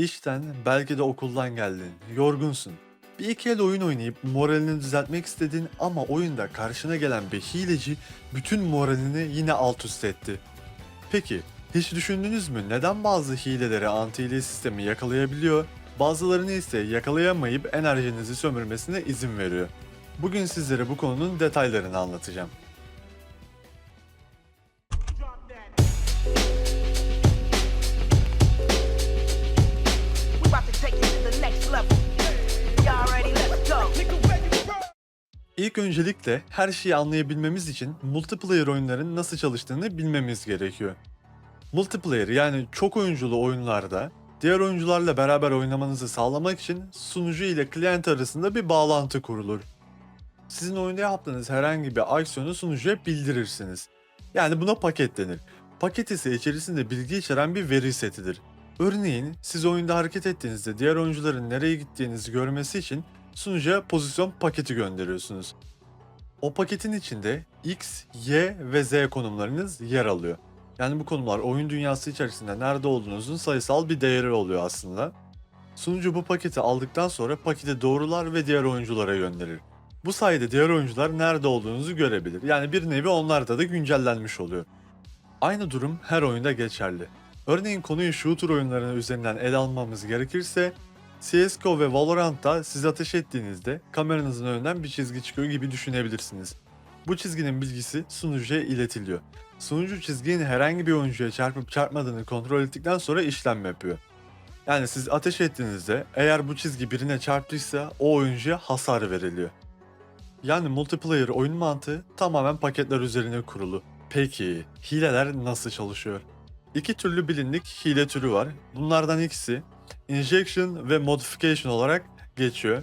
İşten, belki de okuldan geldin, yorgunsun. Bir iki el oyun oynayıp moralini düzeltmek istedin ama oyunda karşına gelen bir hileci bütün moralini yine alt üst etti. Peki, hiç düşündünüz mü neden bazı hileleri anti-hile sistemi yakalayabiliyor, bazılarını ise yakalayamayıp enerjinizi sömürmesine izin veriyor? Bugün sizlere bu konunun detaylarını anlatacağım. İlk öncelikle her şeyi anlayabilmemiz için multiplayer oyunların nasıl çalıştığını bilmemiz gerekiyor. Multiplayer yani çok oyunculu oyunlarda diğer oyuncularla beraber oynamanızı sağlamak için sunucu ile klient arasında bir bağlantı kurulur. Sizin oyunda yaptığınız herhangi bir aksiyonu sunucuya bildirirsiniz. Yani buna paket denir. Paket ise içerisinde bilgi içeren bir veri setidir. Örneğin siz oyunda hareket ettiğinizde diğer oyuncuların nereye gittiğinizi görmesi için sunucuya pozisyon paketi gönderiyorsunuz. O paketin içinde X, Y ve Z konumlarınız yer alıyor. Yani bu konumlar oyun dünyası içerisinde nerede olduğunuzun sayısal bir değeri oluyor aslında. Sunucu bu paketi aldıktan sonra paketi doğrular ve diğer oyunculara gönderir. Bu sayede diğer oyuncular nerede olduğunuzu görebilir. Yani bir nevi onlarda da güncellenmiş oluyor. Aynı durum her oyunda geçerli. Örneğin konuyu shooter oyunlarının üzerinden ele almamız gerekirse CSGO ve Valorant'ta siz ateş ettiğinizde kameranızın önünden bir çizgi çıkıyor gibi düşünebilirsiniz. Bu çizginin bilgisi sunucuya iletiliyor. Sunucu çizginin herhangi bir oyuncuya çarpıp çarpmadığını kontrol ettikten sonra işlem yapıyor. Yani siz ateş ettiğinizde eğer bu çizgi birine çarptıysa o oyuncuya hasar veriliyor. Yani multiplayer oyun mantığı tamamen paketler üzerine kurulu. Peki hileler nasıl çalışıyor? İki türlü bilindik hile türü var. Bunlardan ikisi injection ve modification olarak geçiyor.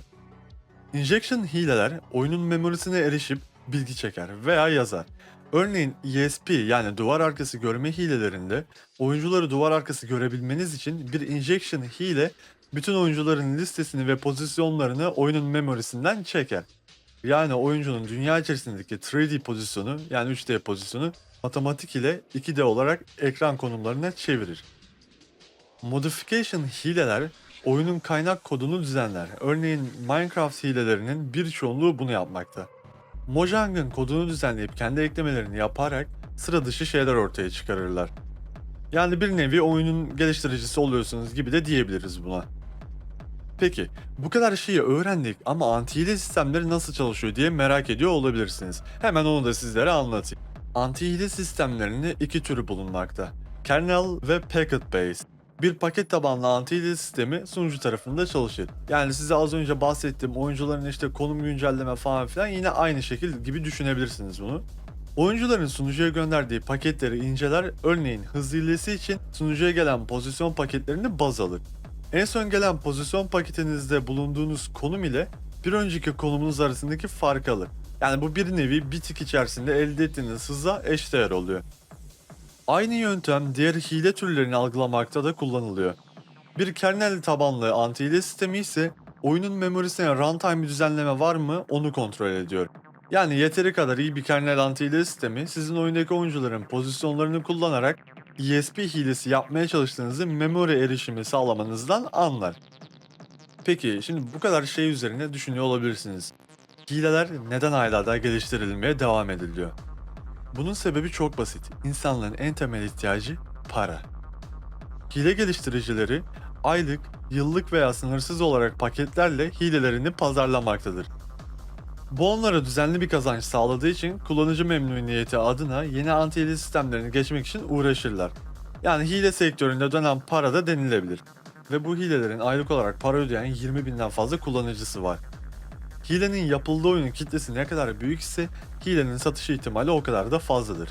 Injection hileler oyunun memorisine erişip bilgi çeker veya yazar. Örneğin ESP yani duvar arkası görme hilelerinde oyuncuları duvar arkası görebilmeniz için bir injection hile bütün oyuncuların listesini ve pozisyonlarını oyunun memorisinden çeker. Yani oyuncunun dünya içerisindeki 3D pozisyonu yani 3D pozisyonu matematik ile 2D olarak ekran konumlarına çevirir. Modification hileler oyunun kaynak kodunu düzenler. Örneğin Minecraft hilelerinin bir çoğunluğu bunu yapmakta. Mojang'ın kodunu düzenleyip kendi eklemelerini yaparak sıra dışı şeyler ortaya çıkarırlar. Yani bir nevi oyunun geliştiricisi oluyorsunuz gibi de diyebiliriz buna. Peki bu kadar şeyi öğrendik ama anti-hile sistemleri nasıl çalışıyor diye merak ediyor olabilirsiniz. Hemen onu da sizlere anlatayım. Anti-hile sistemlerinin iki türü bulunmakta. Kernel ve packet based. Bir paket tabanlı anti-hile sistemi sunucu tarafında çalışır. Yani size az önce bahsettiğim oyuncuların işte konum güncelleme falan filan yine aynı şekil gibi düşünebilirsiniz bunu. Oyuncuların sunucuya gönderdiği paketleri inceler, örneğin hız hilesi için sunucuya gelen pozisyon paketlerini baz alır. En son gelen pozisyon paketinizde bulunduğunuz konum ile bir önceki konumunuz arasındaki fark alır. Yani bu bir nevi bitik içerisinde elde ettiğiniz hıza eşdeğer oluyor. Aynı yöntem diğer hile türlerini algılamakta da kullanılıyor. Bir kernel tabanlı anti-hile sistemi ise oyunun memorisine runtime bir düzenleme var mı onu kontrol ediyor. Yani yeteri kadar iyi bir kernel anti-hile sistemi sizin oyundaki oyuncuların pozisyonlarını kullanarak ESP hilesi yapmaya çalıştığınızı memori erişimi sağlamanızdan anlar. Peki şimdi bu kadar şey üzerine düşünüyor olabilirsiniz. Hileler neden hala da geliştirilmeye devam ediliyor? Bunun sebebi çok basit. İnsanların en temel ihtiyacı para. Hile geliştiricileri aylık, yıllık veya sınırsız olarak paketlerle hilelerini pazarlamaktadır. Bu onlara düzenli bir kazanç sağladığı için kullanıcı memnuniyeti adına yeni anti-hile sistemlerini geçmek için uğraşırlar. Yani hile sektöründe dönen para da denilebilir. Ve bu hilelerin aylık olarak para ödeyen 20 binden fazla kullanıcısı var. Hilenin yapıldığı oyunun kitlesi ne kadar büyük ise hilenin satış ihtimali o kadar da fazladır.